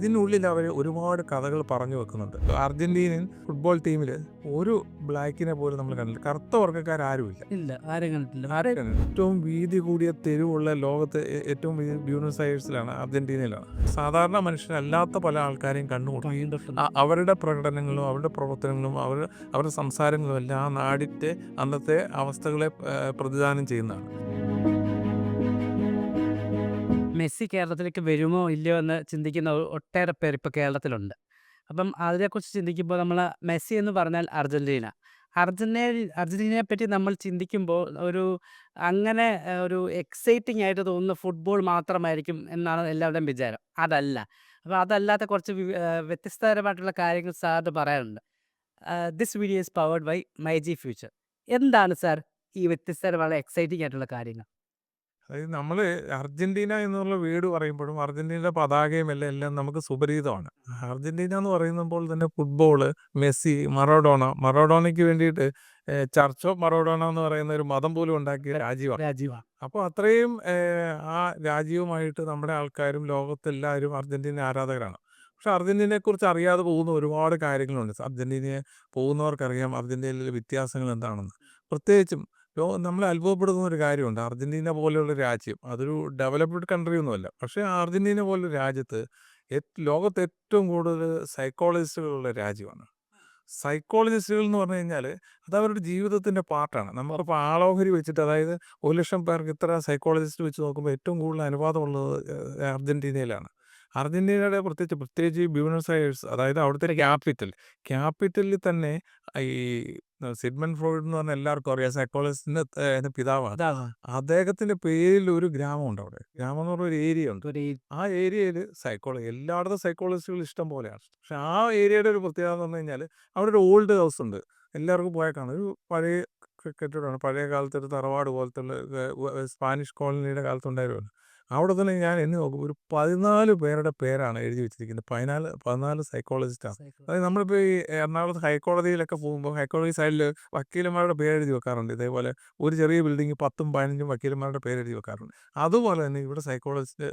ഇതിനുള്ളിൽ അവർ ഒരുപാട് കഥകൾ പറഞ്ഞു വെക്കുന്നുണ്ട്. അർജന്റീനൻ ഫുട്ബോൾ ടീമിൽ ഒരു ബ്ലാക്കിനെ പോലും നമ്മൾ കണ്ടില്ല കറുത്ത വർഗക്കാരുമില്ല ഇല്ല ആരും കണ്ടിട്ടില്ല. ആരെയും കണ്ടില്ല. ഏറ്റവും വീതി കൂടിയ തെരുവുള്ള ലോകത്ത് ഏറ്റവും വലിയ ബ്യൂണസ് അയേഴ്സിലാണ് അർജന്റീനയിലാണ്. സാധാരണ മനുഷ്യരല്ലാത്ത പല ആൾക്കാരെയും കണ്ടുമുട്ടും. അവരുടെ പ്രകടനങ്ങളും അവരുടെ പ്രവർത്തനങ്ങളും അവർ അവരുടെ സംസാരങ്ങളും എല്ലാം ആ നാടിന്റെ അന്നത്തെ അവസ്ഥകളെ പ്രതിദാനം ചെയ്യുന്നതാണ്. മെസ്സി കേരളത്തിലേക്ക് വരുമോ ഇല്ലയോ എന്ന് ചിന്തിക്കുന്ന ഒട്ടേറെ പേർ ഇപ്പോൾ കേരളത്തിലുണ്ട്. അപ്പം അതിനെക്കുറിച്ച് ചിന്തിക്കുമ്പോൾ നമ്മൾ മെസ്സി എന്ന് പറഞ്ഞാൽ അർജന്റീന അർജന്റീന അർജന്റീനയെ പറ്റി നമ്മൾ ചിന്തിക്കുമ്പോൾ ഒരു അങ്ങനെ ഒരു എക്സൈറ്റിംഗ് ആയിട്ട് തോന്നുന്ന ഫുട്ബോൾ മാത്രമായിരിക്കും എന്നാണ് എല്ലാവരുടെയും വിചാരം. അതല്ല. അപ്പോൾ അതല്ലാത്ത കുറച്ച് വ്യത്യസ്തപരമായിട്ടുള്ള കാര്യങ്ങൾ സാറിന് പറയാറുണ്ട്. This video is powered by my G future എന്താണ് സാർ ഈ വ്യത്യസ്തരമായ എക്സൈറ്റിംഗ് ആയിട്ടുള്ള കാര്യങ്ങൾ? അതായത് നമ്മൾ അർജന്റീന എന്നുള്ള വീട് പറയുമ്പോഴും അർജന്റീനയുടെ പതാകയും എല്ലാം എല്ലാം നമുക്ക് സുപരിചിതമാണ്. അർജന്റീന എന്ന് പറയുമ്പോൾ തന്നെ ഫുട്ബോൾ മെസ്സി മറോഡോണ മറോഡോണയ്ക്ക് വേണ്ടിയിട്ട് ചർച്ച് ഓഫ് മറോഡോണ എന്ന് പറയുന്ന ഒരു മതം പോലും ഉണ്ടാക്കിയ രാജീവ രാജീവാണ് അപ്പോൾ അത്രയും ആ രാജീവുമായിട്ട് നമ്മുടെ ആൾക്കാരും ലോകത്തെല്ലാവരും അർജന്റീന ആരാധകരാണ്. പക്ഷെ അർജന്റീനയെ കുറിച്ച് അറിയാതെ പോകുന്ന ഒരുപാട് കാര്യങ്ങളുണ്ട്. അർജന്റീനയെ പോകുന്നവർക്കറിയാം അർജന്റീനയിലെ വ്യത്യാസങ്ങൾ എന്താണെന്ന്. പ്രത്യേകിച്ചും ലോ നമ്മൾ അത്ഭുതപ്പെടുത്തുന്ന ഒരു കാര്യമുണ്ട്. അർജന്റീന പോലെയുള്ള രാജ്യം അതൊരു ഡെവലപ്ഡ് കൺട്രി ഒന്നുമല്ല. പക്ഷേ അർജന്റീന പോലുള്ള രാജ്യത്ത് ലോകത്ത് ഏറ്റവും കൂടുതൽ സൈക്കോളജിസ്റ്റുകളുള്ള രാജ്യമാണ്. സൈക്കോളജിസ്റ്റുകൾ എന്ന് പറഞ്ഞു കഴിഞ്ഞാൽ അത് അവരുടെ ജീവിതത്തിന്റെ പാർട്ടാണ് നമ്മളിപ്പോൾ ആളോഹരി വെച്ചിട്ട് അതായത് ഒരു ലക്ഷം പേർക്ക് ഇത്ര സൈക്കോളജിസ്റ്റ് വെച്ച് നോക്കുമ്പോൾ ഏറ്റവും കൂടുതൽ അനുവാദമുള്ളത് അർജന്റീനയിലാണ് അർജന്റീനയുടെ പ്രത്യേകിച്ച് പ്രത്യേകിച്ച് ഈ ബ്യൂണസ് അയേഴ്സ് അതായത് അവിടുത്തെ ക്യാപിറ്റൽ ക്യാപിറ്റലിൽ തന്നെ ഈ സിഡ്മൻ ഫ്രോയിഡ് എന്ന് പറഞ്ഞ എല്ലാവർക്കും അറിയാം. സൈക്കോളജിസ്റ്റിന്റെ പിതാവാണ്. അദ്ദേഹത്തിന്റെ പേരിൽ ഒരു ഗ്രാമമുണ്ട് അവിടെ. ഗ്രാമം എന്ന് പറഞ്ഞ ഒരു ഏരിയ ഉണ്ട്. ആ ഏരിയയിൽ സൈക്കോളജി എല്ലായിടത്തും സൈക്കോളജിസ്റ്റുകൾ ഇഷ്ടം പോലെയാണ്. പക്ഷെ ആ ഏരിയയുടെ ഒരു പ്രത്യേകത എന്ന് പറഞ്ഞു കഴിഞ്ഞാൽ അവിടെ ഒരു ഓൾഡ് ഹൗസ് ഉണ്ട്. എല്ലാവർക്കും പോയാൽ കാണും. ഒരു പഴയ കെട്ടിടമാണ് പഴയ കാലത്ത് ഒരു തറവാട് പോലത്തെ സ്പാനിഷ് കോളനിയുടെ കാലത്തുണ്ടായിരുന്നു അവിടെ തന്നെ ഞാൻ എന്ന് നോക്കും ഒരു പതിനാല് പേരുടെ പേരാണ് എഴുതി വെച്ചിരിക്കുന്നത്. പതിനാല് പതിനാല് സൈക്കോളജിസ്റ്റാണ് അതായത് നമ്മളിപ്പോൾ ഈ എറണാകുളത്ത് ഹൈക്കോടതിയിലൊക്കെ പോകുമ്പോൾ ഹൈക്കോടതി സൈഡിൽ വക്കീലന്മാരുടെ പേര് എഴുതി വെക്കാറുണ്ട്. ഇതേപോലെ ഒരു ചെറിയ ബിൽഡിംഗ് പത്തും പതിനഞ്ചും വക്കീലന്മാരുടെ പേര് എഴുതി വെക്കാറുണ്ട്. അതുപോലെ തന്നെ ഇവിടെ സൈക്കോളജിസ്റ്റ്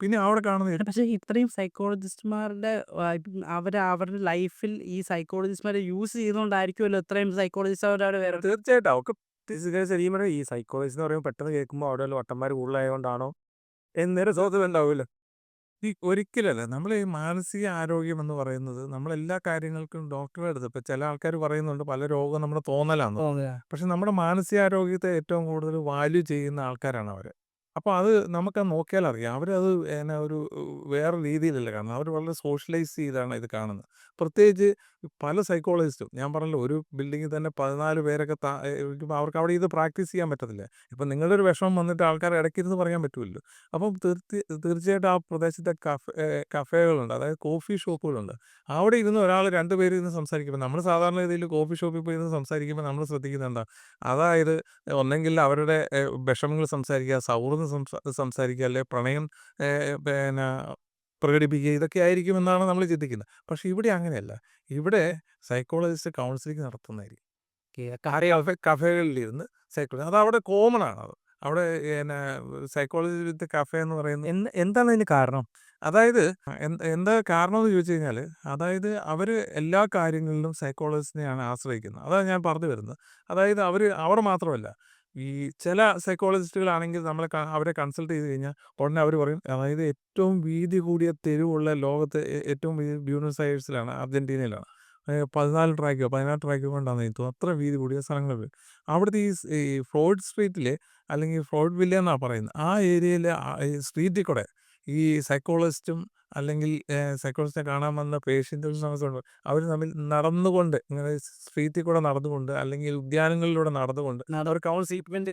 പിന്നെ അവിടെ കാണുന്ന പക്ഷേ ഇത്രയും സൈക്കോളജിസ്റ്റുമാരുടെ അവർ അവരുടെ ലൈഫിൽ ഈ സൈക്കോളജിസ്റ്റ്മാരെ യൂസ് ചെയ്തുകൊണ്ടായിരിക്കുമല്ലോ ഇത്രയും സൈക്കോളജിസ്റ്റ് അവരവിടെ തീർച്ചയായിട്ടും. അവർക്ക് ശരിക്കും ഈ സൈക്കോളജി എന്ന് പറയുമ്പോൾ പെട്ടെന്ന് കേൾക്കുമ്പോൾ അവിടെ വല്ല വട്ടന്മാർ കൂടുതലായതുകൊണ്ടാണോ എന്നൊരു തോന്നൽ ഉണ്ടാവില്ല ഈ ഒരിക്കലല്ല നമ്മൾ ഈ മാനസിക ആരോഗ്യം എന്ന് പറയുന്നത് നമ്മൾ എല്ലാ കാര്യങ്ങൾക്കും ഡോക്ടറെ അടുത്ത് ഇപ്പം ചില ആൾക്കാർ പറയുന്നുണ്ട് പല രോഗം നമ്മുടെ തോന്നലാന്ന്. തോന്നുക പക്ഷെ നമ്മുടെ മാനസികാരോഗ്യത്തെ ഏറ്റവും കൂടുതൽ വാല്യൂ ചെയ്യുന്ന ആൾക്കാരാണ് അവർ അപ്പോൾ അത് നമുക്ക് നോക്കിയാൽ അറിയാം. അവരത് എന്നാ ഒരു വേറെ രീതിയിലല്ല കാണുന്നത്. അവർ വളരെ സോഷ്യലൈസ് ചെയ്താണ് ഇത് കാണുന്നത്. പ്രത്യേകിച്ച് പല സൈക്കോളജിസ്റ്റും ഞാൻ പറഞ്ഞല്ലോ ഒരു ബിൽഡിങ്ങിൽ തന്നെ പതിനാല് പേരൊക്കെ താ- അവർക്ക് അവിടെ ഇത് പ്രാക്ടീസ് ചെയ്യാൻ പറ്റത്തില്ല. ഇപ്പം നിങ്ങളുടെ ഒരു വിഷമം വന്നിട്ട് ആൾക്കാർ ഇടയ്ക്കിരുന്ന് പറയാൻ പറ്റുമല്ലോ അപ്പം തീർത്തി തീർച്ചയായിട്ടും ആ പ്രദേശത്തെ കഫേ കഫേകളുണ്ട് അതായത് കോഫി ഷോപ്പുകളുണ്ട്. അവിടെ ഇരുന്ന് ഒരാൾ രണ്ട് പേര് ഇരുന്ന് സംസാരിക്കുമ്പോൾ നമ്മൾ സാധാരണ രീതിയിൽ കോഫി ഷോപ്പിൽ പോയി ഇരുന്ന് സംസാരിക്കുമ്പോൾ നമ്മൾ ശ്രദ്ധിക്കുന്നത് എന്താ? അതായത് ഒന്നെങ്കിൽ അവരുടെ വിഷമങ്ങൾ സംസാരിക്കുക സൗഹൃദം സംസാ- സംസാരിക്കുക അല്ലെ പ്രണയം പിന്നെ പ്രകടിപ്പിക്കുക ഇതൊക്കെ ആയിരിക്കും എന്നാണ് നമ്മൾ ചിന്തിക്കുന്നത്. പക്ഷെ ഇവിടെ അങ്ങനെയല്ല. ഇവിടെ സൈക്കോളജിസ്റ്റ് കൗൺസിലിംഗ് നടത്തുന്നതായിരിക്കും. കഫേ കഫേകളിലിരുന്ന് സൈക്കോളജി അത് അവിടെ കോമൺ ആണ് അത്. അവിടെ പിന്നെ സൈക്കോളജി വിത്ത് കഫേ എന്ന് പറയുന്നത് എന്ത് എന്താണ് അതിന് കാരണം? അതായത് എന്താ കാരണം എന്ന് ചോദിച്ചു കഴിഞ്ഞാൽ അതായത് അവർ എല്ലാ കാര്യങ്ങളിലും സൈക്കോളജിസ്റ്റിനെയാണ് ആശ്രയിക്കുന്നത്. അതാണ് ഞാൻ പറഞ്ഞു വരുന്നത്. അതായത് അവർ അവർ മാത്രമല്ല. ഈ ചില സൈക്കോളജിസ്റ്റുകളാണെങ്കിൽ നമ്മൾ അവരെ കൺസൾട്ട് ചെയ്ത് കഴിഞ്ഞാൽ ഉടനെ അവർ പറയും അതായത് ഏറ്റവും വീതി കൂടിയ തെരുവുള്ള ലോകത്ത് ഏറ്റവും വീതി ബ്യൂണസ് അയേഴ്സിലാണ് അർജന്റീനയിലാണ് പതിനാല് ട്രാക്കോ പതിനാറ് ട്രാക്കോ കൊണ്ടാണ് തോന്നുന്നു അത്ര വീതി കൂടിയ സ്ഥലങ്ങളിൽ അവിടുത്തെ ഈ ഫ്രോഡ് സ്ട്രീറ്റിൽ അല്ലെങ്കിൽ ഫ്രോഡ് വില്ല എന്നാണ് പറയുന്നത് ആ ഏരിയയിലെ സ്ട്രീറ്റിൽ കൂടെ ഈ സൈക്കോളജിസ്റ്റും അല്ലെങ്കിൽ സൈക്കോളജിസ്റ്റിനെ കാണാൻ വന്ന പേഷ്യന്റും അവർ തമ്മിൽ നടന്നുകൊണ്ട് ഇങ്ങനെ സ്ട്രീറ്റിൽ കൂടെ നടന്നുകൊണ്ട് അല്ലെങ്കിൽ ഉദ്യാനങ്ങളിലൂടെ നടന്നുകൊണ്ട് അവർ കൗൺസിൽമെന്റ്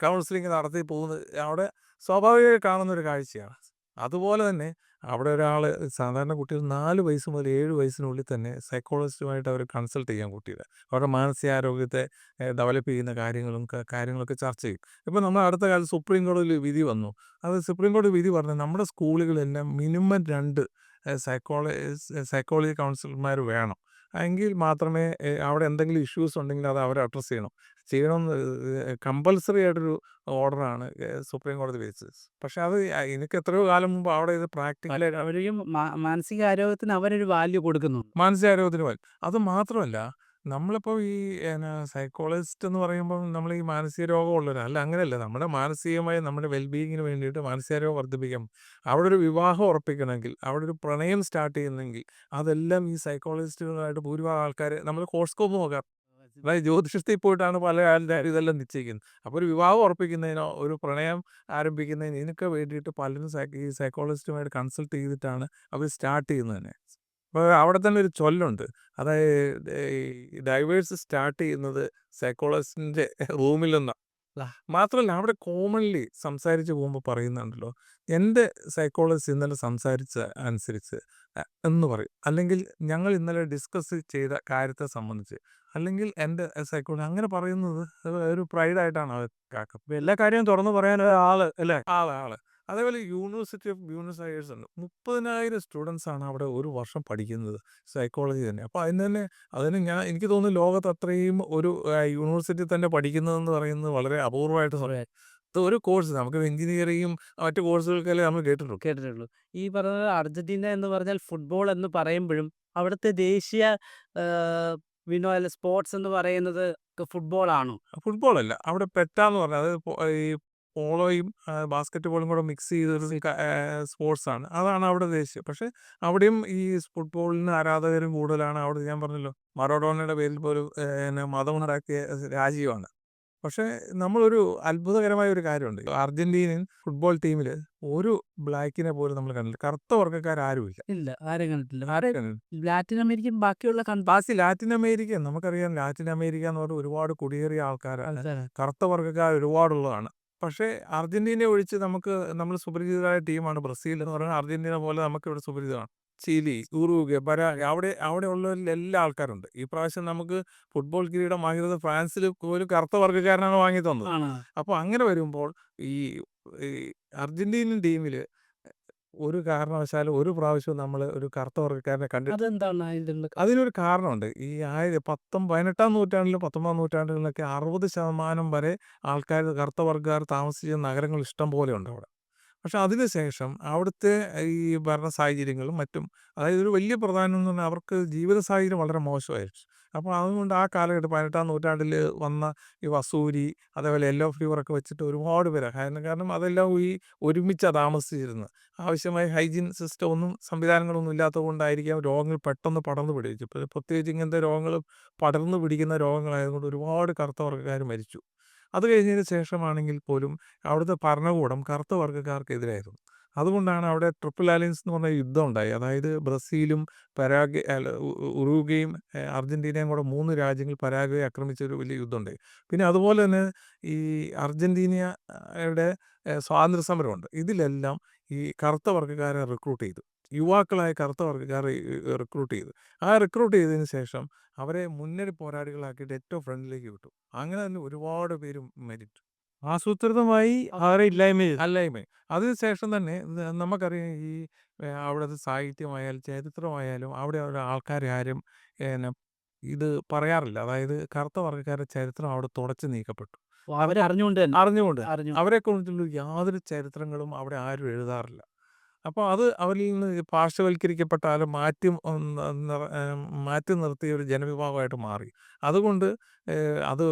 കൗൺസിലിംഗ് നടത്തി പോകുന്നത് അവിടെ സ്വാഭാവികമായി കാണുന്ന ഒരു കാഴ്ചയാണ്. അതുപോലെ തന്നെ അവിടെ ഒരാൾ സാധാരണ കുട്ടികൾ നാല് വയസ്സ് മുതൽ ഏഴ് വയസ്സിനുള്ളിൽ തന്നെ സൈക്കോളജിസ്റ്റുമായിട്ട് അവർ കൺസൾട്ട് ചെയ്യാൻ കുട്ടിയുടെ അവരുടെ മാനസികാരോഗ്യത്തെ ഡെവലപ്പ് ചെയ്യുന്ന കാര്യങ്ങളും കാര്യങ്ങളൊക്കെ ചർച്ച ചെയ്യും. ഇപ്പോൾ നമ്മൾ അടുത്ത കാലത്ത് സുപ്രീം കോടതിയിൽ വിധി വന്നു. അത് സുപ്രീം കോടതി വിധി പറഞ്ഞു നമ്മുടെ സ്കൂളുകളെല്ലാം മിനിമം രണ്ട് സൈക്കോളജി സൈക്കോളജി കൗൺസിലർമാർ വേണം. എങ്കിൽ മാത്രമേ അവിടെ എന്തെങ്കിലും ഇഷ്യൂസ് ഉണ്ടെങ്കിൽ അത് അവർ അഡ്രസ്സ് ചെയ്യണം. ചെയ്യണമെന്ന് കമ്പൽസറി ആയിട്ടൊരു ഓർഡറാണ് സുപ്രീം കോടതി വിധിച്ചത്. പക്ഷെ അത് എനിക്ക് എത്രയോ കാലം മുമ്പ് അവിടെ ഇത് പ്രാക്ടിക്കൽ അവരെയും മാനസിക ആരോഗ്യത്തിന് അവരൊരു വാല്യൂ കൊടുക്കുന്നു മാനസിക ആരോഗ്യത്തിന് വാല്യൂ അത് മാത്രമല്ല നമ്മളിപ്പോൾ ഈ സൈക്കോളജിസ്റ്റ് എന്ന് പറയുമ്പോൾ നമ്മൾ ഈ മാനസിക രോഗമുള്ളവർ അല്ല അങ്ങനെയല്ല. നമ്മുടെ മാനസികമായി നമ്മുടെ വെൽബീയിങ്ങിന് വേണ്ടിയിട്ട് മാനസികാരോഗ്യം വർദ്ധിപ്പിക്കാം അവിടെ ഒരു വിവാഹം ഉറപ്പിക്കണമെങ്കിൽ അവിടെ ഒരു പ്രണയം സ്റ്റാർട്ട് ചെയ്യുന്നെങ്കിൽ അതെല്ലാം ഈ സൈക്കോളജിസ്റ്റുകളായിട്ട് ഭൂരിഭാഗം ആൾക്കാർ നമ്മൾ കോഴ്സ്കോപ്പ് നോക്കാം. അതായത് ജ്യോതിഷത്തിൽ പോയിട്ടാണ് പല ആൾക്കാരും ഇതെല്ലാം നിശ്ചയിക്കുന്നത്. അപ്പോൾ ഒരു വിവാഹം ഉറപ്പിക്കുന്നതിനോ ഒരു പ്രണയം ആരംഭിക്കുന്നതിന് ഇതിനൊക്കെ വേണ്ടിയിട്ട് പലരും ഈ സൈക്കോളജിസ്റ്റുമായിട്ട് കൺസൾട്ട് ചെയ്തിട്ടാണ് അവർ സ്റ്റാർട്ട് ചെയ്യുന്നത് തന്നെ. അപ്പോൾ അവിടെ തന്നെ ഒരു ചൊല്ലുണ്ട്. അതായത് ഈ ഡൈവേഴ്സ് സ്റ്റാർട്ട് ചെയ്യുന്നത് സൈക്കോളജിസ്റ്റിന്റെ റൂമിൽ നിന്നാണ്. മാത്രമല്ല അവിടെ കോമൺലി സംസാരിച്ച് പോകുമ്പോൾ പറയുന്നുണ്ടല്ലോ എന്റെ സൈക്കോളജിസ്റ്റ് ഇന്നലെ സംസാരിച്ച അനുസരിച്ച് എന്ന് പറയും. അല്ലെങ്കിൽ ഞങ്ങൾ ഇന്നലെ ഡിസ്കസ് ചെയ്ത കാര്യത്തെ സംബന്ധിച്ച്. അല്ലെങ്കിൽ എന്റെ സൈക്കോളജി അങ്ങനെ പറയുന്നത് ഒരു പ്രൈഡായിട്ടാണ് അവർ ഇപ്പൊ എല്ലാ കാര്യവും തുറന്നു പറയാൻ ആൾ അല്ലേ? ആൾ ആൾ. അതേപോലെ യൂണിവേഴ്സിറ്റി ഓഫ് ബ്യൂണസ് അയേഴ്സ് ഉണ്ട്. മുപ്പതിനായിരം സ്റ്റുഡൻസ് ആണ് അവിടെ ഒരു വർഷം പഠിക്കുന്നത്. സൈക്കോളജി തന്നെ. അപ്പോൾ അതിന് തന്നെ അതിന് ഞാൻ എനിക്ക് തോന്നുന്നു ലോകത്ത് അത്രയും ഒരു യൂണിവേഴ്സിറ്റി തന്നെ പഠിക്കുന്നതെന്ന് പറയുന്നത് വളരെ അപൂർവമായിട്ട് സംഭവം. ഒരു കോഴ്സ് നമുക്ക് എഞ്ചിനീയറിങ്ങും മറ്റു കോഴ്സുകൾക്കെല്ലാം നമ്മൾ കേട്ടിട്ടുള്ളൂ. കേട്ടിട്ടുള്ളൂ. ഈ പറഞ്ഞത് അർജന്റീന എന്ന് പറഞ്ഞാൽ ഫുട്ബോൾ എന്ന് പറയുമ്പോഴും അവിടുത്തെ ദേശീയ വിനോദ സ്പോർട്സ് എന്ന് പറയുന്നത് ഫുട്ബോൾ ആണോ? ഫുട്ബോൾ അല്ല. അവിടെ പെറ്റാന്ന് പറഞ്ഞാൽ അത് പോ- ഈ പോളോയും ബാസ്കറ്റ് ബോളും കൂടെ മിക്സ് ചെയ്തൊരു സ്പോർട്സ് ആണ് അതാണ് അവിടെ ദേശീയം. പക്ഷെ അവിടെയും ഈ ഫുട്ബോളിന് ആരാധകരും കൂടുതലാണ്. അവിടെ ഞാൻ പറഞ്ഞല്ലോ മറോഡോണയുടെ പേരിൽ പോലും മതമുണ്ടാക്കിയ രാജ്യമാണ്. പക്ഷേ നമ്മളൊരു അത്ഭുതകരമായ ഒരു കാര്യമുണ്ട്. അർജന്റീനൻ ഫുട്ബോൾ ടീമിൽ ഒരു ബ്ലാക്കിനെ പോലും നമ്മൾ കണ്ടില്ല കറുത്ത വർഗക്കാരും ഇല്ല ആരെ കണ്ടിട്ടില്ല. ആരെയും കണ്ടിട്ടില്ല. ലാറ്റിൻ അമേരിക്കൻ ബാക്കിയുള്ള ബാക്കി ലാറ്റിൻ അമേരിക്ക നമുക്കറിയാം ലാറ്റിൻ അമേരിക്ക എന്ന് പറഞ്ഞാൽ ഒരുപാട് കുടിയേറിയ ആൾക്കാരാണ് ആൾക്കാരാ. കറുത്ത വർഗക്കാർ ഒരുപാടുള്ളതാണ്. പക്ഷേ അർജന്റീന ഒഴിച്ച് നമുക്ക് നമ്മൾ സുപരിചിതരായ ടീമാണ് ബ്രസീൽ എന്ന് പറയുന്നത് അർജന്റീന പോലെ നമുക്ക് ഇവിടെ സുപരിചിതമാണ്. ചിലി ഉറുഗ്വെ പരാഗ് അവിടെ അവിടെ ഉള്ളവരിൽ എല്ലാ ആൾക്കാരുണ്ട്. ഈ പ്രാവശ്യം നമുക്ക് ഫുട്ബോൾ കിരീടം വാങ്ങിയത് ഫ്രാൻസിൽ ഒരു കറുത്ത വർഗക്കാരനാണ് വാങ്ങി തന്നത്. അപ്പൊ അങ്ങനെ വരുമ്പോൾ ഈ ഈ അർജന്റീനൻ ടീമിൽ ഒരു കാരണവശാലും ഒരു പ്രാവശ്യവും നമ്മൾ ഒരു കറുത്ത വർഗക്കാരനെ കണ്ടിട്ടില്ല അതെന്താണ് അതിന്റെ ഉള്ള അതിനൊരു കാരണമുണ്ട്. ഈ ആയിരം പത്തും പതിനെട്ടാം നൂറ്റാണ്ടിലും പത്തൊമ്പതാം നൂറ്റാണ്ടിലൊക്കെ അറുപത് ശതമാനം വരെ ആൾക്കാർ കറുത്ത വർഗക്കാർ താമസിച്ച നഗരങ്ങൾ ഇഷ്ടം പോലെ ഉണ്ട് അവിടെ. പക്ഷെ അതിനുശേഷം അവിടുത്തെ ഈ ഭരണ സാഹചര്യങ്ങളും മറ്റും അതായത് ഒരു വലിയ പ്രധാനം എന്ന് പറഞ്ഞാൽ അവർക്ക് ജീവിത സാഹചര്യം വളരെ മോശമായിരുന്നു. അപ്പോൾ അതുകൊണ്ട് ആ കാലഘട്ടം പതിനെട്ടാം നൂറ്റാണ്ടിൽ വന്ന ഈ വസൂരി അതേപോലെ യെല്ലോ ഫീവറൊക്കെ വെച്ചിട്ട് ഒരുപാട് പേര്. കാരണം അതെല്ലാം ഈ ഒരുമിച്ചാണ് താമസിച്ചിരുന്നത്. ആവശ്യമായ ഹൈജീൻ സിസ്റ്റം ഒന്നും സംവിധാനങ്ങളൊന്നും ഇല്ലാത്തത് കൊണ്ടായിരിക്കാം രോഗങ്ങൾ പെട്ടെന്ന് പടർന്നു പിടിച്ചു പ്രത്യേകിച്ച് ഇങ്ങനത്തെ രോഗങ്ങൾ പടർന്നു പിടിക്കുന്ന രോഗങ്ങളായതുകൊണ്ട് ഒരുപാട് കറുത്ത വർഗക്കാർ മരിച്ചു. അത് കഴിഞ്ഞതിന് ശേഷമാണെങ്കിൽ പോലും അവിടുത്തെ ഭരണകൂടം കറുത്ത വർഗക്കാർക്കെതിരായിരുന്നു. അതുകൊണ്ടാണ് അവിടെ ട്രിപ്പിൾ അലയൻസ് എന്ന് പറഞ്ഞ യുദ്ധം ഉണ്ടായി അതായത് ബ്രസീലും പരാഗ് ഉറുഗയും അർജന്റീനയും കൂടെ മൂന്ന് രാജ്യങ്ങൾ പരാഗ്വയെ ആക്രമിച്ച ഒരു വലിയ യുദ്ധം ഉണ്ടായി പിന്നെ അതുപോലെ തന്നെ ഈ അർജന്റീനയുടെ സ്വാതന്ത്ര്യ സമരമുണ്ട് ഇതിലെല്ലാം ഈ കറുത്ത വർഗക്കാരെ റിക്രൂട്ട് ചെയ്തു. യുവാക്കളായ കറുത്ത വർഗക്കാരെ റിക്രൂട്ട് ചെയ്തു. ആ റിക്രൂട്ട് ചെയ്തതിന് ശേഷം അവരെ മുന്നണി പോരാളികളാക്കിയിട്ട് ഏറ്റവും ഫ്രണ്ടിലേക്ക് വിട്ടു. അങ്ങനെ തന്നെ ഒരുപാട് പേര് മരിച്ചു. ആസൂത്രിതമായി അവരെ ഇല്ലായ്മ. അല്ലായ്മ അതിനുശേഷം തന്നെ നമുക്കറിയാം ഈ അവിടുത്തെ സാഹിത്യമായാലും ചരിത്രമായാലും അവിടെ അവിടെ ആൾക്കാരെ ആരും ഇത് പറയാറില്ല. അതായത് കറുത്ത വർഗക്കാരുടെ ചരിത്രം അവിടെ തുടച്ചു നീക്കപ്പെട്ടു. അവരെ അറിഞ്ഞുകൊണ്ട് അറിഞ്ഞുകൊണ്ട്. അറിഞ്ഞു അവരെ കുറിച്ചുള്ള യാതൊരു ചരിത്രങ്ങളും അവിടെ ആരും എഴുതാറില്ല. അപ്പോൾ അത് അവരിൽ നിന്ന് പാർശ്വവൽക്കരിക്കപ്പെട്ടാലും മാറ്റി നിർ- മാറ്റി നിർത്തിയ ഒരു ജനവിഭാഗമായിട്ട് മാറി. അതുകൊണ്ട് ഏഹ്, അത്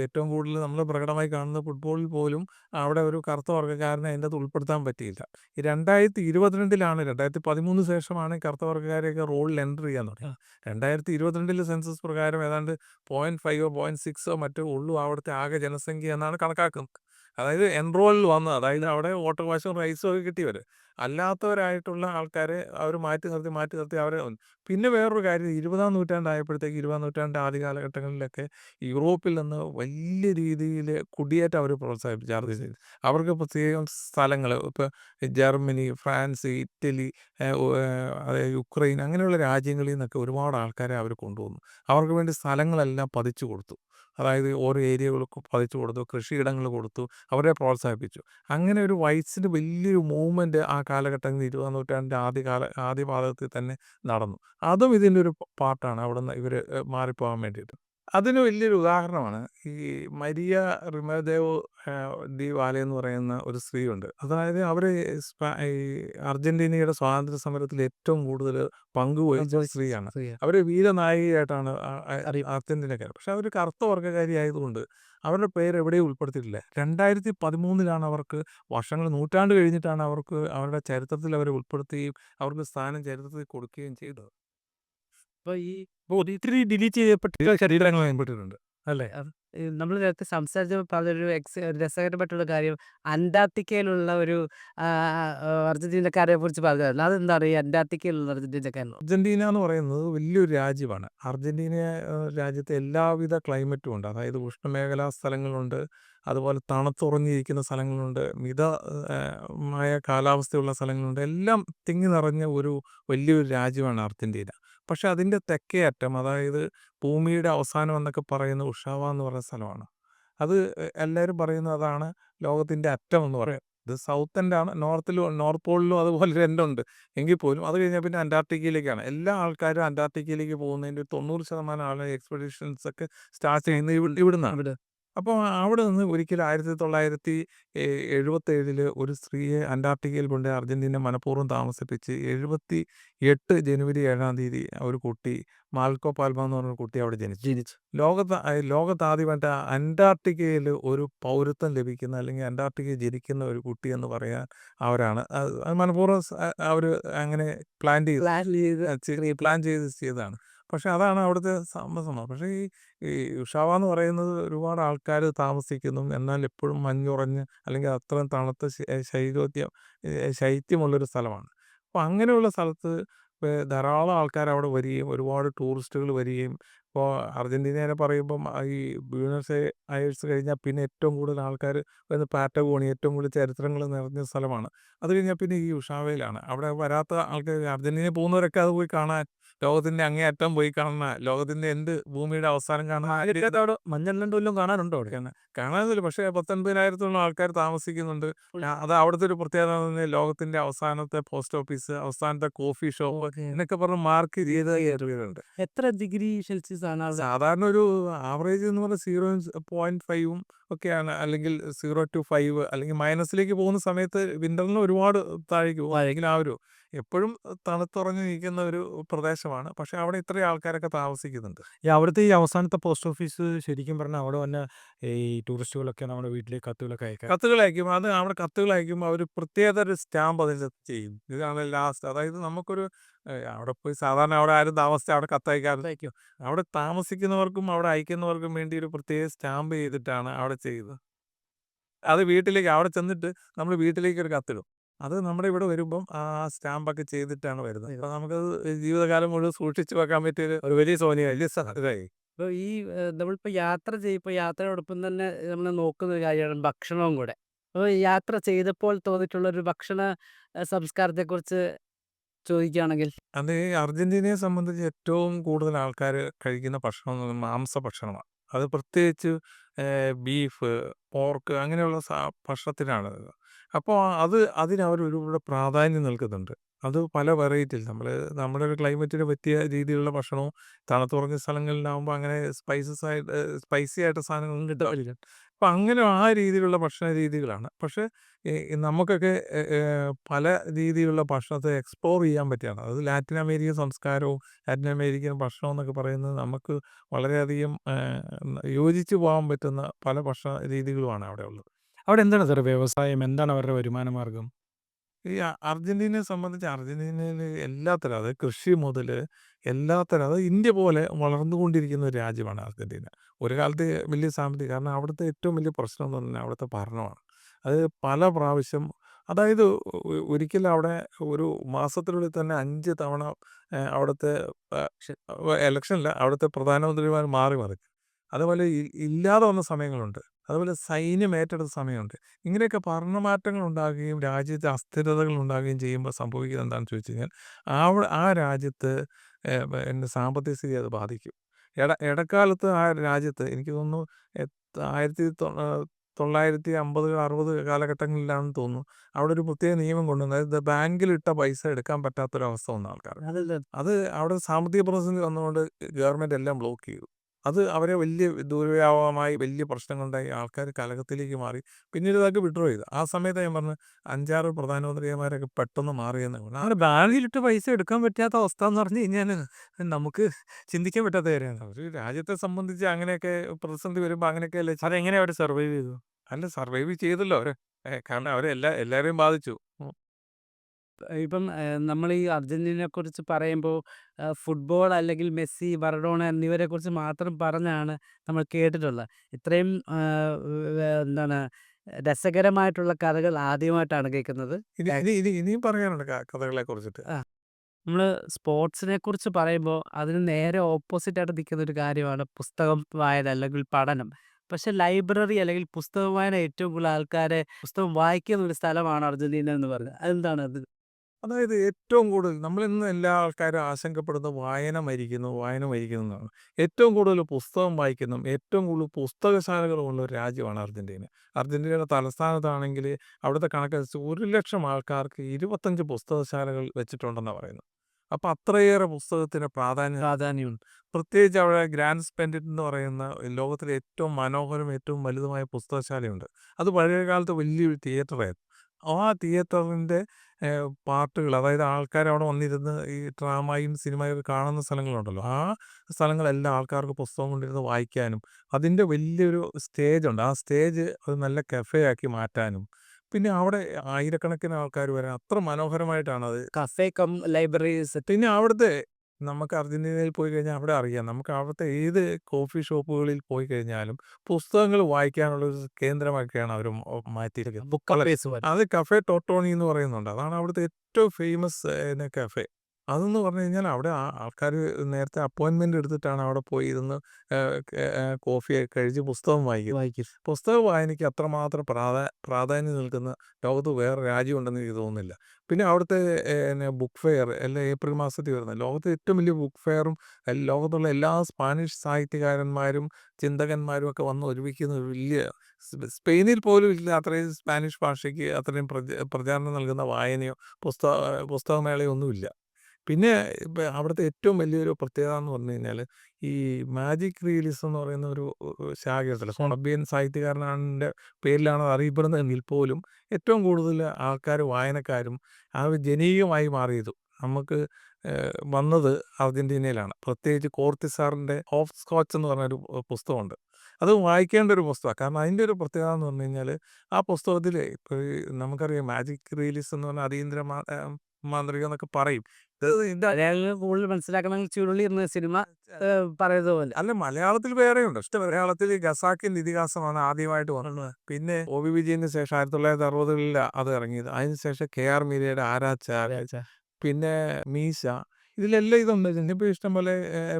ഏറ്റവും കൂടുതൽ നമ്മൾ പ്രകടമായി കാണുന്ന ഫുട്ബോളിൽ പോലും അവിടെ ഒരു കറുത്ത വർഗക്കാരനെ അതിന്റെ അത് ഉൾപ്പെടുത്താൻ പറ്റിയില്ല. ഈ രണ്ടായിരത്തി ഇരുപത്തിരണ്ടിലാണ് രണ്ടായിരത്തി പതിമൂന്ന് ശേഷമാണ് ഈ കറുത്ത വർഗക്കാരെയൊക്കെ റോളിൽ എന്റർ ചെയ്യാൻ തുടങ്ങി രണ്ടായിരത്തി ഇരുപത്തിരണ്ടിൽ സെൻസസ് പ്രകാരം ഏതാണ്ട് പോയിന്റ് ഫൈവോ പോയിന്റ് സിക്സോ മറ്റോ ഉള്ളൂ അവിടുത്തെ ആകെ ജനസംഖ്യ എന്നാണ് കണക്കാക്കുന്നത്. അതായത് എൻറോളിൽ വന്ന് അതായത് അവിടെ ഓട്ടോ വാഷും റൈസും ഒക്കെ കിട്ടിയവർ അല്ലാത്തവരായിട്ടുള്ള ആൾക്കാരെ അവർ മാറ്റി നിർത്തി മാറ്റി നിർത്തി അവരെ പിന്നെ വേറൊരു കാര്യം ഇരുപതാം നൂറ്റാണ്ടായപ്പോഴത്തേക്ക് ഇരുപതാം നൂറ്റാണ്ട് ആദ്യ കാലഘട്ടങ്ങളിലൊക്കെ യൂറോപ്പിൽ നിന്ന് വലിയ രീതിയിൽ കുടിയേറ്റം അവർ പ്രോത്സാഹിപ്പിച്ചു ചെയ്തു. അവർക്ക് പ്രത്യേകം സ്ഥലങ്ങൾ ഇപ്പോൾ ജർമ്മനി ഫ്രാൻസ് ഇറ്റലി ഏഹ്, ഉ- ഏഹ്, അതെ യുക്രൈൻ അങ്ങനെയുള്ള രാജ്യങ്ങളിൽ നിന്നൊക്കെ ഒരുപാട് ആൾക്കാരെ അവർ കൊണ്ടുവന്നു. അവർക്ക് വേണ്ടി സ്ഥലങ്ങളെല്ലാം പതിച്ചു കൊടുത്തു. അതായത് ഓരോ ഏരിയകൾക്ക് പതിച്ചു കൊടുത്തു കൃഷിയിടങ്ങൾ കൊടുത്തു അവരെ പ്രോത്സാഹിപ്പിച്ചു. അങ്ങനെ ഒരു വൈസിന്റെ വലിയൊരു മൂവ്മെന്റ് ആ കാലഘട്ടങ്ങളിൽ ഇരുപതാം നൂറ്റാണ്ടിന്റെ ആദ്യ കാല ആദ്യ പാദത്തിൽ തന്നെ നടന്നു. അതും ഇതിന്റെ ഒരു പാർട്ടാണ് അവിടുന്ന് ഇവർ മാറിപ്പോകാൻ വേണ്ടിയിട്ട്. അതിന് വലിയൊരു ഉദാഹരണമാണ്. ഈ മരിയ റിമദേവ് ഡി വാലെ എന്ന് പറയുന്ന ഒരു സ്ത്രീയുണ്ട് അതായത് അവർ ഈ അർജന്റീനയുടെ സ്വാതന്ത്ര്യ സമരത്തിൽ ഏറ്റവും കൂടുതൽ പങ്കുവഹിച്ച സ്ത്രീയാണ്. അവർ വീരനായികയായിട്ടാണ് ആ- അറിയ- അർജന്റീനക്കാർ പക്ഷെ അവർ കറുത്ത വർഗക്കാരി ആയതുകൊണ്ട് അവരുടെ പേര് എവിടെയും ഉൾപ്പെടുത്തിയിട്ടില്ല. രണ്ടായിരത്തി പതിമൂന്നിലാണ് അവർക്ക് വർഷങ്ങൾ നൂറ്റാണ്ട് കഴിഞ്ഞിട്ടാണ് അവർക്ക് അവരുടെ ചരിത്രത്തിൽ അവരെ ഉൾപ്പെടുത്തുകയും അവർക്ക് സ്ഥാനം ചരിത്രത്തിൽ കൊടുക്കുകയും ചെയ്തത്. അപ്പോൾ ഈ ഒത്തിരി ഡിലീറ്റ് ചെയ്യപ്പെട്ട ശരീരങ്ങൾ ഏർപ്പെട്ടിട്ടുണ്ട് അല്ലേ? നമ്മൾ നേരത്തെ സംസാരിച്ചപ്പോൾ പറഞ്ഞൊരു എക്സ് രസകരമായിട്ടുള്ള കാര്യം അന്റാർട്ടിക്കയിലുള്ള ഒരു അർജന്റീനക്കാരെ കുറിച്ച് പറഞ്ഞായിരുന്നു. അതെന്താണ് ഈ അന്റാർട്ടിക്കയിലുള്ള അർജന്റീനക്കാരൻ അർജന്റീന എന്ന് പറയുന്നത് വലിയൊരു രാജ്യമാണ്. അർജന്റീന രാജ്യത്തെ എല്ലാവിധ ക്ലൈമറ്റും ഉണ്ട്. അതായത് ഉഷ്ണമേഖലാ സ്ഥലങ്ങളുണ്ട്. അതുപോലെ തണുത്തുറഞ്ഞിരിക്കുന്ന സ്ഥലങ്ങളുണ്ട്. മിതമായ കാലാവസ്ഥയുള്ള സ്ഥലങ്ങളുണ്ട്. എല്ലാം തിങ്ങി നിറഞ്ഞ ഒരു വലിയൊരു രാജ്യമാണ് അർജന്റീന. പക്ഷെ അതിന്റെ തെക്കേ അറ്റം അതായത് ഭൂമിയുടെ അവസാനം എന്നൊക്കെ പറയുന്ന ഉഷാവ എന്ന് പറയുന്ന സ്ഥലമാണ്. അത് എല്ലാവരും പറയുന്നത് അതാണ് ലോകത്തിന്റെ അറ്റം എന്ന് പറയും. ഇത് സൗത്ത് എൻഡാണ് നോർത്തിലും നോർത്ത് പോളിലും അതുപോലെ എൻഡുണ്ട് എങ്കിൽ പോലും അത് കഴിഞ്ഞാൽ പിന്നെ അന്റാർട്ടിക്കയിലേക്കാണ്. എല്ലാ ആൾക്കാരും അന്റാർട്ടിക്കയിലേക്ക് പോകുന്നതിന്റെ തൊണ്ണൂറ് ശതമാനം ആളുകൾ എക്സ്പെഡിഷൻസ് ഒക്കെ സ്റ്റാർട്ട് ചെയ്യുന്നത് ഇവിടെ ഇവിടുന്നാണ്. അപ്പോൾ അവിടെ നിന്ന് ഒരിക്കലും ആയിരത്തി തൊള്ളായിരത്തി എഴുപത്തേഴിൽ ഒരു സ്ത്രീയെ അന്റാർട്ടിക്കയിൽ കൊണ്ട് അർജന്റീന മനഃപൂർവം താമസിപ്പിച്ച് എഴുപത്തി എട്ട് ജനുവരി ഏഴാം തീയതി ഒരു കുട്ടി മാൽക്കോ പാൽമ എന്ന് പറഞ്ഞൊരു കുട്ടി അവിടെ ജനിച്ചു. ജനിച്ചു. ലോകത്ത് അയ് ലോകത്താദ്യമായിട്ട് അന്റാർട്ടിക്കയിൽ ഒരു പൗരത്വം ലഭിക്കുന്ന അല്ലെങ്കിൽ അന്റാർട്ടിക്കയിൽ ജനിക്കുന്ന ഒരു കുട്ടി എന്ന് പറയാൻ അവരാണ്. അത് അത് മനഃപൂർവം അവർ അങ്ങനെ പ്ലാൻ ചെയ്ത് പ്ലാൻ ചെയ്ത്. പ്ലാൻ ചെയ്ത് ചെയ്തതാണ്. പക്ഷെ അതാണ് അവിടുത്തെ സംഭവം പക്ഷേ ഈ ഈ ഉഷാവ എന്ന് പറയുന്നത് ഒരുപാട് ആൾക്കാർ താമസിക്കുന്നു. എന്നാൽ എപ്പോഴും മഞ്ഞുറഞ്ഞ് അല്ലെങ്കിൽ അത്രയും തണുത്ത ശ- ശൈലോദ്യം ഏ, ശൈത്യമുള്ളൊരു സ്ഥലമാണ്. അപ്പോൾ അങ്ങനെയുള്ള സ്ഥലത്ത് ധാരാളം ആൾക്കാർ അവിടെ വരികയും ഒരുപാട് ടൂറിസ്റ്റുകൾ വരികയും. ഇപ്പോൾ അർജന്റീനയെ പറയുമ്പം ഈ ബ്യൂണസ് അയേഴ്സ് കഴിഞ്ഞാൽ പിന്നെ ഏറ്റവും കൂടുതൽ ആൾക്കാർ വരുന്ന പാറ്റഗോണി ഏറ്റവും കൂടുതൽ ചരിത്രങ്ങൾ നിറഞ്ഞ സ്ഥലമാണ്. അത് കഴിഞ്ഞാൽ പിന്നെ ഈ ഉഷാവയിലാണ്. അവിടെ വരാത്ത ആൾക്കാർ അർജന്റീനയിൽ പോകുന്നവരൊക്കെ അത് പോയി കാണാൻ ലോകത്തിന്റെ അങ്ങേയറ്റം പോയി കാണുന്ന ലോകത്തിന്റെ എന്ത് ഭൂമിയുടെ അവസാനം ആദ്യത്തെ അവിടെ വല്ലതും കാണാനുണ്ടോ അവിടെ? കാണാനൊന്നുമില്ല. പക്ഷേ പത്തൊൻപതിനായിരത്തോളം ആൾക്കാർ താമസിക്കുന്നുണ്ട്. അത് അവിടുത്തെ ഒരു പ്രത്യേകത ലോകത്തിന്റെ അവസാനത്തെ പോസ്റ്റ് ഓഫീസ് അവസാനത്തെ കോഫി ഷോപ്പ് എന്നൊക്കെ പറഞ്ഞ് മാർക്ക് ചെയ്തുണ്ട് എത്ര ഡിഗ്രി സെൽഷ്യസ് ആണ് സാധാരണ ഒരു ആവറേജ് എന്ന് പറഞ്ഞാൽ സീറോ പോയിന്റ് ഫൈവും ഒക്കെയാണ്. അല്ലെങ്കിൽ സീറോ ടു ഫൈവ് അല്ലെങ്കിൽ മൈനസിലേക്ക് പോകുന്ന സമയത്ത് വിന്ററിന് ഒരുപാട് താഴേക്ക് പോകും. അല്ലെങ്കിൽ ആ ഒരു എപ്പോഴും തണുത്തുറഞ്ഞു നിൽക്കുന്ന ഒരു പ്രദേശമാണ്. പക്ഷെ അവിടെ ഇത്രയും ആൾക്കാരൊക്കെ താമസിക്കുന്നുണ്ട്. ഈ അവിടുത്തെ ഈ അവസാനത്തെ പോസ്റ്റ് ഓഫീസ് ശരിക്കും പറഞ്ഞാൽ അവിടെ വന്ന ഈ ടൂറിസ്റ്റുകളൊക്കെ നമ്മുടെ വീട്ടിലേക്ക് കത്തുകളൊക്കെ അയക്കാം കത്തുകൾ അയക്കും. അത് അവിടെ കത്തുകൾ അയക്കുമ്പോൾ അവർ പ്രത്യേക ഒരു സ്റ്റാമ്പ് അതിൽ ചെയ്യും. ഇതാണ് ലാസ്റ്റ്. അതായത് നമുക്കൊരു അവിടെ പോയി സാധാരണ അവിടെ ആരും താമസിച്ച് അവിടെ കത്തയക്കാറില്ല അയക്കും. അവിടെ താമസിക്കുന്നവർക്കും അവിടെ അയക്കുന്നവർക്കും വേണ്ടി ഒരു പ്രത്യേക സ്റ്റാമ്പ് ചെയ്തിട്ടാണ് അവിടെ ചെയ്തത് അത് വീട്ടിലേക്ക് അവിടെ ചെന്നിട്ട് നമ്മൾ വീട്ടിലേക്ക് ഒരു കത്തിടും. അത് നമ്മുടെ ഇവിടെ വരുമ്പം ആ സ്റ്റാമ്പൊക്കെ ചെയ്തിട്ടാണ് വരുന്നത്. അപ്പോൾ നമുക്ക് ജീവിതകാലം മുഴുവൻ സൂക്ഷിച്ചു വെക്കാൻ പറ്റിയ ഒരു- വലിയ സോനിയ വലിയ സാധ്യതയായി അപ്പോൾ ഈ നമ്മളിപ്പോ നമ്മളിപ്പോൾ യാത്ര ചെയ്യുമ്പോൾ യാത്രയോടൊപ്പം തന്നെ നമ്മൾ നോക്കുന്ന ഒരു കാര്യമാണ് ഭക്ഷണവും കൂടെ. അപ്പോൾ യാത്ര ചെയ്തപ്പോൾ തോന്നിയിട്ടുള്ള ഒരു ഭക്ഷണ സംസ്കാരത്തെ സംസ്കാരത്തെക്കുറിച്ച് ചോദിക്കുകയാണെങ്കിൽ? അത് അർജന്റീനയെ സംബന്ധിച്ച് ഏറ്റവും കൂടുതൽ ആൾക്കാർ കഴിക്കുന്ന ഭക്ഷണം മാംസ ഭക്ഷണമാണ്. അത് പ്രത്യേകിച്ച് ബീഫ് പോർക്ക് അങ്ങനെയുള്ള ഭക്ഷണത്തിനാണ്. അപ്പോൾ അത് അതിന് അവർ ഒരുപാട് പ്രാധാന്യം നൽകുന്നുണ്ട്. അത് പല വെറൈറ്റിയിൽ നമ്മൾ നമ്മുടെ ഒരു ക്ലൈമറ്റിന് പറ്റിയ രീതിയിലുള്ള ഭക്ഷണവും തണുത്തുറഞ്ഞ സ്ഥലങ്ങളിലാവുമ്പോൾ അങ്ങനെ സ്പൈസസ് ആയിട്ട് സ്പൈസി ആയിട്ട് സാധനങ്ങളും കിട്ടാറില്ല അപ്പം അങ്ങനെ ആ രീതിയിലുള്ള ഭക്ഷണ രീതികളാണ്. പക്ഷേ നമുക്കൊക്കെ പല രീതിയിലുള്ള ഭക്ഷണത്തെ എക്സ്പ്ലോർ ചെയ്യാൻ പറ്റുകയാണ് അത് ലാറ്റിൻ അമേരിക്കൻ സംസ്കാരവും ലാറ്റിൻ അമേരിക്കൻ ഭക്ഷണം എന്നൊക്കെ പറയുന്നത് നമുക്ക് വളരെയധികം യോജിച്ച് പോകാൻ പറ്റുന്ന പല ഭക്ഷണ രീതികളുമാണ് അവിടെ ഉള്ളത് അവിടെ എന്താണ് സാർ വ്യവസായം? എന്താണ് അവരുടെ വരുമാന മാർഗം ഈ അർജന്റീനയെ സംബന്ധിച്ച് അർജന്റീനയിൽ എല്ലാത്തരം അത് കൃഷി മുതൽ എല്ലാത്തരം അത് ഇന്ത്യ പോലെ വളർന്നുകൊണ്ടിരിക്കുന്ന ഒരു രാജ്യമാണ് അർജന്റീന. ഒരു കാലത്ത് വലിയ സാമ്പത്തിക കാരണം അവിടുത്തെ ഏറ്റവും വലിയ പ്രശ്നം എന്ന് പറഞ്ഞാൽ അവിടുത്തെ ഭരണമാണ്. അത് പല പ്രാവശ്യം അതായത് ഒരിക്കലും അവിടെ ഒരു മാസത്തിനുള്ളിൽ തന്നെ അഞ്ച് തവണ അവിടുത്തെ ഇലക്ഷനില്ല അവിടുത്തെ പ്രധാനമന്ത്രിമാർ മാറി മറിഞ്ഞു. അതുപോലെ ഇല്ലാതെ വന്ന സമയങ്ങളുണ്ട്. അതുപോലെ സൈന്യം ഏറ്റെടുത്ത സമയമുണ്ട്. ഇങ്ങനെയൊക്കെ ഭരണമാറ്റങ്ങൾ ഉണ്ടാകുകയും രാജ്യത്തെ അസ്ഥിരതകൾ ഉണ്ടാകുകയും ചെയ്യുമ്പോൾ സംഭവിക്കുന്നത് എന്താണെന്ന് ചോദിച്ചു കഴിഞ്ഞാൽ ആ ആ രാജ്യത്ത് എന്റെ സാമ്പത്തിക സ്ഥിതി അത് ബാധിക്കും. ഇട ഇടക്കാലത്ത് ആ രാജ്യത്ത് എനിക്ക് തോന്നുന്നു ആയിരത്തി തൊള്ളായിരത്തി അമ്പത് അറുപത് കാലഘട്ടങ്ങളിലാണെന്ന് തോന്നുന്നു. അവിടെ ഒരു പ്രത്യേക നിയമം കൊണ്ടുവന്നു. അതായത് ബാങ്കിലിട്ട പൈസ എടുക്കാൻ പറ്റാത്തൊരവസ്ഥ വന്ന ആൾക്കാർ അത് അവിടെ സാമ്പത്തിക പ്രതിസന്ധി വന്നുകൊണ്ട് ഗവൺമെന്റ് എല്ലാം ബ്ലോക്ക് ചെയ്തു. അത് അവരെ വലിയ ദൂരവ്യാപകമായി വലിയ പ്രശ്നങ്ങളുണ്ടായി ആൾക്കാർ കലഹത്തിലേക്ക് മാറി. പിന്നീട് ഇതൊക്കെ വിഡ്രോ ചെയ്തു. ആ സമയത്ത് ഞാൻ പറഞ്ഞു അഞ്ചാറ് പ്രധാനമന്ത്രിമാരൊക്കെ പെട്ടെന്ന് മാറിയെന്ന് പറഞ്ഞു. അങ്ങനെ ബാങ്കിലിട്ട് പൈസ എടുക്കാൻ പറ്റാത്ത അവസ്ഥ എന്ന് പറഞ്ഞു കഴിഞ്ഞാൽ നമുക്ക് ചിന്തിക്കാൻ പറ്റാത്ത കാര്യമാണ്. ഒരു രാജ്യത്തെ സംബന്ധിച്ച് അങ്ങനെയൊക്കെ പ്രതിസന്ധി വരുമ്പോൾ അങ്ങനെയൊക്കെ അല്ലേ അതെങ്ങനെ അവർ സർവൈവ് ചെയ്തു അല്ല സർവൈവ് ചെയ്തല്ലോ അവർ. ഏ, കാരണം അവരെല്ലാ എല്ലാവരെയും ബാധിച്ചു. ഇപ്പം നമ്മൾ ഈ അർജന്റീനയെ കുറിച്ച് പറയുമ്പോൾ ഫുട്ബോൾ അല്ലെങ്കിൽ മെസ്സി മറഡോണ എന്നിവരെ കുറിച്ച് മാത്രം പറഞ്ഞാണ് നമ്മൾ കേട്ടിട്ടുള്ളത്. ഇത്രയും ആ, വേ- എന്താണ് രസകരമായിട്ടുള്ള കഥകൾ ആദ്യമായിട്ടാണ് കേൾക്കുന്നത്. ഇനി ഇനി ഇനി ഇനിയും പറയാനുണ്ട് ക- കഥകളെ കുറിച്ചിട്ട് നമ്മൾ സ്പോർട്സിനെ കുറിച്ച് പറയുമ്പോൾ അതിന് നേരെ ഓപ്പോസിറ്റ് ആയിട്ട് നിൽക്കുന്ന ഒരു കാര്യമാണ് പുസ്തകം വായന അല്ലെങ്കിൽ പഠനം. പക്ഷെ ലൈബ്രറി അല്ലെങ്കിൽ പുസ്തകം വായന ഏറ്റവും കൂടുതൽ ആൾക്കാരെ പുസ്തകം വായിക്കുന്ന ഒരു സ്ഥലമാണ് അർജന്റീന എന്ന് പറഞ്ഞത്. അതെന്താണ് അത്? അതായത് ഏറ്റവും കൂടുതൽ നമ്മൾ ഇന്ന് എല്ലാ ആൾക്കാരും ആശങ്കപ്പെടുന്ന വായന മരിക്കുന്നു വായന മരിക്കുന്നു എന്നാണ്. ഏറ്റവും കൂടുതൽ പുസ്തകം വായിക്കുന്നു ഏറ്റവും കൂടുതൽ പുസ്തകശാലകളുള്ള ഒരു രാജ്യമാണ് അർജന്റീന അർജന്റീനയുടെ തലസ്ഥാനത്താണെങ്കിൽ അവിടുത്തെ കണക്കനുസരിച്ച് ഒരു ലക്ഷം ആൾക്കാർക്ക് ഇരുപത്തഞ്ച് പുസ്തകശാലകൾ വെച്ചിട്ടുണ്ടെന്നാണ് പറയുന്നത്. അപ്പം അത്രയേറെ പുസ്തകത്തിന് പ്രാധാന്യം പ്രാധാന്യമുണ്ട്. പ്രത്യേകിച്ച് അവിടെ ഗ്രാൻഡ് സ്പെൻഡിറ്റ് എന്ന് പറയുന്ന ലോകത്തിലെ ഏറ്റവും മനോഹരം ഏറ്റവും വലുതുമായ പുസ്തകശാലയുണ്ട്. അത് പഴയ കാലത്ത് വലിയൊരു തിയേറ്ററായിരുന്നു. ആ തിയേറ്ററിന്റെ പാർട്ടുകൾ അതായത് ആൾക്കാർ അവിടെ വന്നിരുന്ന് ഈ ഡ്രാമയും സിനിമയും ഒക്കെ കാണുന്ന സ്ഥലങ്ങളുണ്ടല്ലോ. ആ സ്ഥലങ്ങളെല്ലാം ആൾക്കാർക്ക് പുസ്തകം കൊണ്ടിരുന്ന് വായിക്കാനും അതിന്റെ വലിയൊരു സ്റ്റേജ് ഉണ്ട് ആ സ്റ്റേജ് ഒരു നല്ല കഫേ ആക്കി മാറ്റാനും. പിന്നെ അവിടെ ആയിരക്കണക്കിന് ആൾക്കാർ വരാൻ അത്ര മനോഹരമായിട്ടാണ് അത് കഫേ കം ലൈബ്രറി പിന്നെ അവിടുത്തെ നമുക്ക് അർജന്റീനയിൽ പോയി കഴിഞ്ഞാൽ അവിടെ അറിയാം. നമുക്ക് അവിടുത്തെ ഏത് കോഫി ഷോപ്പുകളിൽ പോയി കഴിഞ്ഞാലും പുസ്തകങ്ങൾ വായിക്കാനുള്ള ഒരു കേന്ദ്രമൊക്കെയാണ് അവർ മാറ്റിയിരിക്കുന്നത്. അത് കഫേ ടോട്ടോണി എന്ന് പറയുന്നുണ്ട്. അതാണ് അവിടുത്തെ ഏറ്റവും ഫേമസ് കഫേ. അതെന്ന് പറഞ്ഞു കഴിഞ്ഞാൽ അവിടെ ആൾക്കാർ നേരത്തെ അപ്പോയിന്റ്മെന്റ് എടുത്തിട്ടാണ് അവിടെ പോയി ഇരുന്ന് കോഫി കഴിച്ച് പുസ്തകം വായിക്കുന്നത്. വായിക്കും. പുസ്തക വായനയ്ക്ക് അത്രമാത്രം പ്രാധാ പ്രാധാന്യം നിൽക്കുന്ന ലോകത്ത് വേറെ രാജ്യമുണ്ടെന്ന് എനിക്ക് തോന്നുന്നില്ല. പിന്നെ അവിടുത്തെ പിന്നെ ബുക്ക് ഫെയർ എല്ലാ ഏപ്രിൽ മാസത്തിൽ വരുന്നത് ലോകത്തെ ഏറ്റവും വലിയ ബുക്ക് ഫെയറും ലോകത്തുള്ള എല്ലാ സ്പാനിഷ് സാഹിത്യകാരന്മാരും ചിന്തകന്മാരും ഒക്കെ വന്ന് ഒരുമിക്കുന്ന ഒരു വലിയ സ് സ്പെയിനിൽ പോലും ഇല്ല അത്രയും സ്പാനിഷ് ഭാഷയ്ക്ക് അത്രയും പ്രച പ്രചാരണം നൽകുന്ന വായനയോ പുസ്തക പുസ്തകമേളയോ ഒന്നുമില്ല. പിന്നെ അവിടുത്തെ ഏറ്റവും വലിയൊരു പ്രത്യേകത എന്ന് പറഞ്ഞു കഴിഞ്ഞാൽ ഈ മാജിക് റിയലിസം എന്ന് പറയുന്ന ഒരു ശാഖയുണ്ടല്ലോ. കൊളംബിയൻ സാഹിത്യകാരനാണിന്റെ പേരിലാണ് അറിയപ്പെടുന്നതെങ്കിൽ പോലും ഏറ്റവും കൂടുതൽ ആൾക്കാർ വായനക്കാരും ആ ഒരു ജനീയമായി മാറിയതും നമുക്ക് വന്നത് അർജന്റീനയിലാണ്. പ്രത്യേകിച്ച് കോർത്തിസാറിന്റെ ഓഫ് സ്കോച്ച് എന്ന് പറഞ്ഞൊരു പുസ്തകമുണ്ട്. അത് വായിക്കേണ്ട ഒരു പുസ്തകമാണ്. കാരണം അതിന്റെ ഒരു പ്രത്യേകത എന്ന് പറഞ്ഞു കഴിഞ്ഞാൽ ആ പുസ്തകത്തിൽ ഇപ്പോൾ നമുക്കറിയാം മാജിക് റിയലിസം എന്ന് പറഞ്ഞാൽ അതീന്ദ്ര മാന്ത്രികം എന്നൊക്കെ പറയും. മലയാളികൾ കൂടുതൽ മനസ്സിലാക്കണമെങ്കിൽ ചുരുളി എന്ന സിനിമ പറയുന്നത് പോലെ. അല്ല മലയാളത്തിൽ വേറെയുണ്ട്. ഇഷ്ടം മലയാളത്തിൽ ഖസാക്കിന്റെ ഇതിഹാസമാണ് ആദ്യമായിട്ട് വന്നത്. പിന്നെ ഒ വി വിജയന് ശേഷം ആയിരത്തി തൊള്ളായിരത്തി അറുപതുകളിൽ അത് ഇറങ്ങിയത്. അതിനുശേഷം കെ ആർ മീരയുടെ ആരാച്ച പിന്നെ മീശ. ഇതിലെല്ലാം ഇതുണ്ട്. ഇഷ്ടം പോലെ ഏഹ്,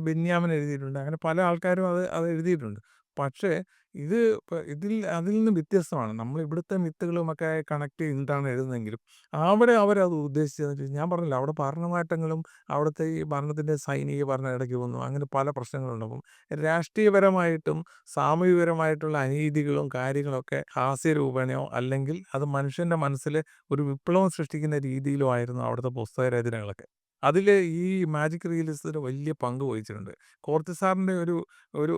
എഴുതിയിട്ടുണ്ട് അങ്ങനെ പല ആൾക്കാരും അത് അത് എഴുതിയിട്ടുണ്ട്. പക്ഷേ ഇത് ഇതിൽ അതിൽ നിന്ന് വ്യത്യസ്തമാണ്. നമ്മൾ ഇവിടുത്തെ മിത്തുകളുമൊക്കെ കണക്ട് ചെയ്തിട്ടാണ് എഴുതുന്നതെങ്കിലും അവിടെ അവരത് ഉദ്ദേശിച്ചത് ഞാൻ പറഞ്ഞില്ല അവിടെ ഭരണമാറ്റങ്ങളും അവിടുത്തെ ഈ ഭരണത്തിന്റെ സൈനിക ഭരണം ഇടയ്ക്ക് വന്നു. അങ്ങനെ പല പ്രശ്നങ്ങളുണ്ട്. അപ്പം രാഷ്ട്രീയപരമായിട്ടും സാമൂഹികപരമായിട്ടുള്ള അനീതികളും കാര്യങ്ങളൊക്കെ ഹാസ്യരൂപേണയോ അല്ലെങ്കിൽ അത് മനുഷ്യന്റെ മനസ്സിൽ ഒരു വിപ്ലവം സൃഷ്ടിക്കുന്ന രീതിയിലോ ആയിരുന്നു അവിടുത്തെ പുസ്തക രചനകളൊക്കെ. അതിൽ ഈ മാജിക് റിയലിസത്തിന് വലിയ പങ്ക് വഹിച്ചിട്ടുണ്ട്. കോർത്തിസാറിന്റെ ഒരു ഒരു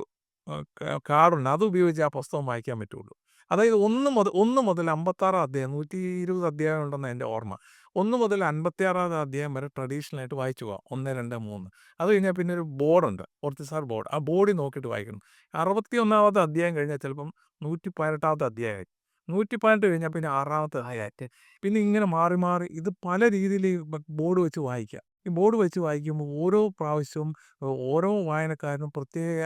കാർഡുണ്ട്. അത് ഉപയോഗിച്ച് ആ പുസ്തകം വായിക്കാൻ പറ്റുള്ളൂ. അതായത് ഒന്ന് മുതൽ ഒന്ന് മുതൽ അമ്പത്താറാം അധ്യായം നൂറ്റി ഇരുപത് അധ്യായം ഉണ്ടെന്ന് എന്റെ ഓർമ്മ. ഒന്ന് മുതൽ അൻപത്തിയാറാം അധ്യായം വരെ ട്രഡീഷണൽ ആയിട്ട് വായിച്ചു പോകാം ഒന്ന് രണ്ട് മൂന്ന്. അത് കഴിഞ്ഞാൽ പിന്നെ ഒരു ബോർഡുണ്ട്. ഓർത്തിസാർ ബോർഡ്. ആ ബോർഡിൽ നോക്കിയിട്ട് വായിക്കണം. അറുപത്തി ഒന്നാമത്തെ അധ്യായം കഴിഞ്ഞാൽ ചിലപ്പം നൂറ്റി പതിനെട്ടാമത്തെ അധ്യായമായി നൂറ്റി പതിനെട്ട് കഴിഞ്ഞാൽ പിന്നെ ആറാമത്തെ അധ്യായമായിട്ട് പിന്നെ ഇങ്ങനെ മാറി മാറി ഇത് പല രീതിയിൽ ബോർഡ് വെച്ച് വായിക്കാം. ഈ ബോർഡ് വെച്ച് വായിക്കുമ്പോൾ ഓരോ പ്രാവശ്യവും ഓരോ വായനക്കാരനും പ്രത്യേക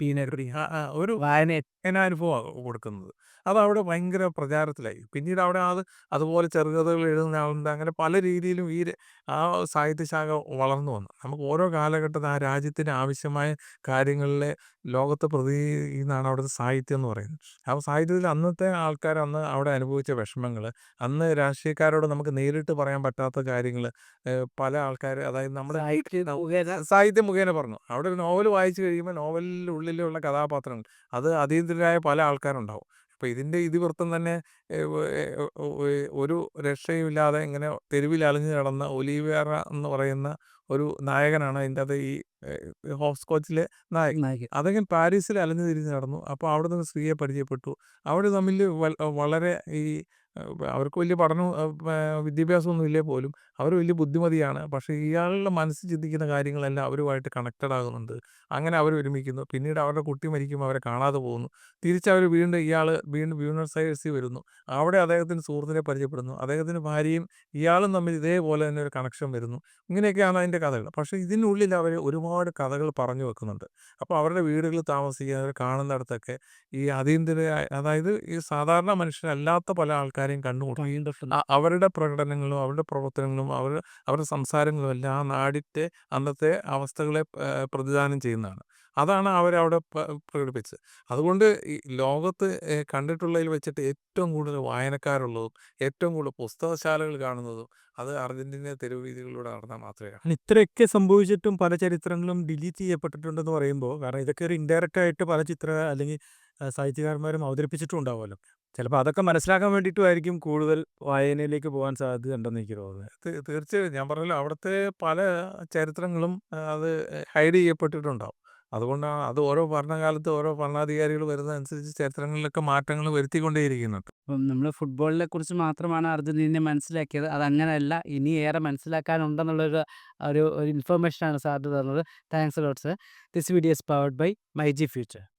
പിന്നെ ഒരു വായന അനുഭവമാണ് കൊടുക്കുന്നത്. അതവിടെ ഭയങ്കര പ്രചാരത്തിലായി. പിന്നീട് അവിടെ അത് അതുപോലെ ചെറുകഥകൾ എഴുതുന്ന ആളുണ്ട്. അങ്ങനെ പല രീതിയിലും ഈ ആ സാഹിത്യശാഖ വളർന്നു വന്നു. നമുക്ക് ഓരോ കാലഘട്ടത്തിൽ ആ രാജ്യത്തിന് ആവശ്യമായ കാര്യങ്ങളിലെ ലോകത്തെ പ്രതിനിധിയാണ് അവിടുത്തെ സാഹിത്യം എന്ന് പറയുന്നത്. ആ സാഹിത്യത്തിൽ അന്നത്തെ ആൾക്കാർ അന്ന് അവിടെ അനുഭവിച്ച വിഷമങ്ങൾ അന്ന് രാഷ്ട്രീയക്കാരോട് നമുക്ക് നേരിട്ട് പറയാൻ പറ്റാത്ത കാര്യങ്ങൾ പല ആൾക്കാർ അതായത് നമ്മുടെ സാഹിത്യ മുഖേന പറഞ്ഞു. അവിടെ ഒരു നോവൽ വായിച്ചു കഴിയുമ്പോൾ നോവലിന്റെ ഉള്ളിലുള്ള കഥാപാത്രങ്ങൾ. അത് അതീതരായ പല ആൾക്കാരുണ്ടാവും. അപ്പോൾ ഇതിന്റെ ഇതിവൃത്തം തന്നെ ഒരു രക്ഷയുമില്ലാതെ ഇങ്ങനെ തെരുവിൽ അലഞ്ഞു കിടന്ന ഒലീവിയറ എന്ന് പറയുന്ന ഒരു നായകനാണ് അതിന്റെ അത് ഈ ഹോപ്സ് കോച്ചിലെ നായകൻ. നായകൻ. അതങ്ങനെ പാരീസിൽ അലഞ്ഞു തിരിഞ്ഞ് നടന്നു. അപ്പോൾ അവിടെ നിന്ന് സ്ത്രീയെ പരിചയപ്പെട്ടു. അവർ തമ്മിൽ വളരെ ഈ അവർക്ക് വലിയ പഠനം വിദ്യാഭ്യാസമൊന്നും ഇല്ലേ പോലും. അവർ വലിയ ബുദ്ധിമതിയാണ്. പക്ഷേ ഇയാളുടെ മനസ്സിൽ ചിന്തിക്കുന്ന കാര്യങ്ങളെല്ലാം അവരുമായിട്ട് കണക്റ്റഡ് ആകുന്നുണ്ട്. അങ്ങനെ അവർ ഒരുമിക്കുന്നു. പിന്നീട് അവരുടെ കുട്ടി മരിക്കുമ്പോൾ അവരെ കാണാതെ പോകുന്നു. തിരിച്ചവർ വീണ്ടും ഇയാൾ വീണ്ടും ബ്യൂണസ് ഐറസിൽ വരുന്നു. അവിടെ അദ്ദേഹത്തിന് സുഹൃത്തിനെ പരിചയപ്പെടുന്നു. അദ്ദേഹത്തിന്റെ ഭാര്യയും ഇയാളും തമ്മിൽ ഇതേപോലെ തന്നെ ഒരു കണക്ഷൻ വരുന്നു. ഇങ്ങനെയൊക്കെയാണ് അതിന്റെ കഥകൾ. പക്ഷേ ഇതിനുള്ളിൽ അവർ ഒരുപാട് കഥകൾ പറഞ്ഞു വെക്കുന്നുണ്ട്. അപ്പോൾ അവരുടെ വീടുകളിൽ താമസിക്കുന്നവർ കാണുന്നിടത്തൊക്കെ ഈ അതീന്ദ്രിയ അതായത് ഈ സാധാരണ മനുഷ്യരല്ലാത്ത പല ആൾക്കാരെയും കണ്ടുമുട്ടും അവരുടെ പ്രകടനങ്ങളും അവരുടെ പ്രവർത്തനങ്ങളും അവർ അവരുടെ സംസാരങ്ങളും എല്ലാം ആ നാടിന്റെ അന്നത്തെ അവസ്ഥകളെ പ്രതിദാനം ചെയ്യുന്നതാണ്. അതാണ് അവരവിടെ പ്രകടിപ്പിച്ചത്. അതുകൊണ്ട് ഈ ലോകത്ത് കണ്ടിട്ടുള്ളതിൽ വെച്ചിട്ട് ഏറ്റവും കൂടുതൽ വായനക്കാരുള്ളതും ഏറ്റവും കൂടുതൽ പുസ്തകശാലകൾ കാണുന്നതും അത് അർജന്റീന തെരുവ് വീതികളിലൂടെ നടന്നാൽ മാത്രമേ. ഇത്രയൊക്കെ സംഭവിച്ചിട്ടും പല ചരിത്രങ്ങളും ഡിലീറ്റ് ചെയ്യപ്പെട്ടിട്ടുണ്ടെന്ന് പറയുമ്പോൾ കാരണം ഇതൊക്കെ ഒരു ഇൻഡയറക്റ്റ് ആയിട്ട് പല ചിത്ര അല്ലെങ്കിൽ സാഹിത്യകാരന്മാരും അവതരിപ്പിച്ചിട്ടും ഉണ്ടാവുമല്ലോ. ചിലപ്പോൾ അതൊക്കെ മനസ്സിലാക്കാൻ വേണ്ടിയിട്ടുമായിരിക്കും കൂടുതൽ വായനയിലേക്ക് പോകാൻ സാധ്യത ഉണ്ടെന്ന് എനിക്ക് തോന്നുന്നത്. തീ- തീർച്ചയായും. ഞാൻ പറഞ്ഞല്ലോ അവിടുത്തെ പല ചരിത്രങ്ങളും ആ, അത് ഹൈഡ് ചെയ്യപ്പെട്ടിട്ടുണ്ടാവും. അതുകൊണ്ടാണ് അത് ഓരോ ഭരണകാലത്ത് ഓരോ ഭരണാധികാരികൾ വരുന്നതനുസരിച്ച് ചരിത്രങ്ങളിലൊക്കെ മാറ്റങ്ങൾ വരുത്തിക്കൊണ്ടേയിരിക്കുന്നുണ്ട്. അപ്പം നമ്മൾ ഫുട്ബോളിനെ കുറിച്ച് മാത്രമാണ് അർജന്റീനയെ മനസ്സിലാക്കിയത്. അതങ്ങനെയല്ല ഇനി ഏറെ മനസ്സിലാക്കാനുണ്ടെന്നുള്ളൊരു ഒരു ഒരു ഇൻഫർമേഷനാണ് സാർ തന്നത്. Thanks lot sir this video is powered by my G future